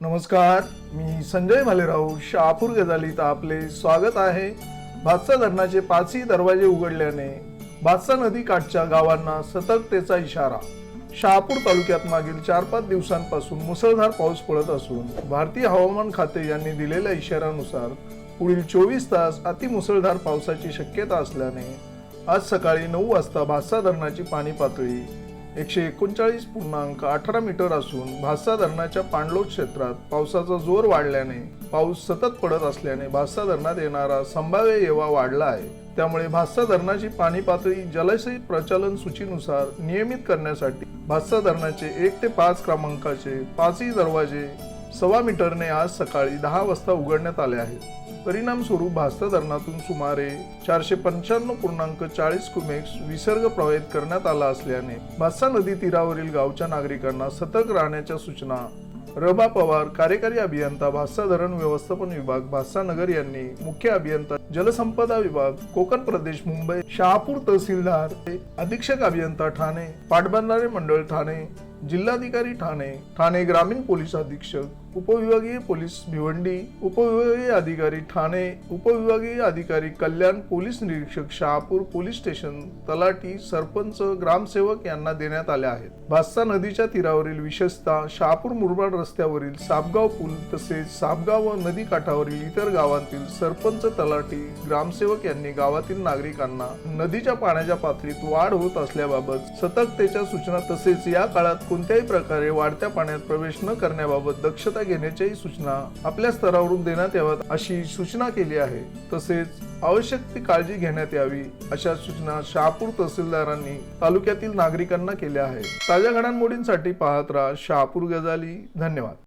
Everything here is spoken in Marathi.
नमस्कार मी संजय भालेराव शहापूर गजालीत आपले स्वागत आहे. भातसा धरणाचे पाचही दरवाजे उघडल्याने भातसा नदी काठच्या गावांना सतर्कतेचा इशारा. शहापूर तालुक्यात मागील चार पाच दिवसांपासून मुसळधार पाऊस पडत असून भारतीय हवामान खाते यांनी दिलेल्या इशाऱ्यानुसार पुढील चोवीस तास अतिमुसळधार पावसाची शक्यता असल्याने आज सकाळी नऊ वाजता भातसा धरणाची पाणी पातळी एकशे एकोणचाळीस पूर्णांक अठरा मीटर असून भास्सा धरणाच्या पाणलोट क्षेत्रात पावसाचा जोर वाढल्याने पाऊस सतत पडत असल्याने भास्सा धरणात येणारा संभाव्य येवा वाढला आहे. त्यामुळे भास्सा धरणाची पाणी पातळी जलाशय प्रचलन सूचीनुसार नियमित करण्यासाठी भास्सा धरणाचे एक ते पाच क्रमांकाचे पाचही दरवाजे सव्वा मीटरने आज सकाळी दहा वाजता उघडण्यात आले आहे. परिणाम स्वरूप भास्ता धरणातून सुमारे चारशे पंच्याण्णव पूर्णांक चाळीस कुमेक्स विसर्ग प्रवाहित करण्यात आला असल्याने भास्सा नदी तीरावरील गावच्या नागरिकांना सतर्क राहण्याच्या सूचना रबा पवार कार्यकारी अभियंता भास्सा धरण व्यवस्थापन विभाग भास्सा नगर यांनी मुख्य अभियंता जलसंपदा विभाग कोकण प्रदेश मुंबई शहापूर तहसीलदार अधीक्षक अभियंता ठाणे पाटबंधारे मंडळ ठाणे जिल्हाधिकारी ठाणे ठाणे ग्रामीण पोलीस अधीक्षक उपविभागीय पोलीस भिवंडी उपविभागीय अधिकारी ठाणे उपविभागीय अधिकारी कल्याण पोलीस निरीक्षक शहापूर पोलीस स्टेशन तलाठी सरपंच ग्रामसेवक यांना देण्यात आल्या आहेत. भास्सा नदीच्या तीरावरील विशेषतः शहापूर मुरबाड रस्त्यावरील सापगाव पूल तसेच सापगाव व नदी काठावरील इतर गावांतील सरपंच तलाठी ग्रामसेवक यांनी गावातील नागरिकांना नदीच्या पाण्याच्या पातळीत वाढ होत असल्याबाबत सतर्कतेच्या सूचना तसेच या काळात कोणत्याही प्रकारे वाढत्या पाण्यात प्रवेश न करण्याबाबत दक्षता घेण्याच्याही सूचना आपल्या स्तरावरून देण्यात याव्यात अशी सूचना केली आहे. तसेच आवश्यक ती काळजी घेण्यात यावी अशा सूचना शहापूर तहसीलदारांनी तालुक्यातील नागरिकांना केल्या आहेत. ताज्या घडामोडींसाठी पाहत राहा शहापूर गजाली. धन्यवाद.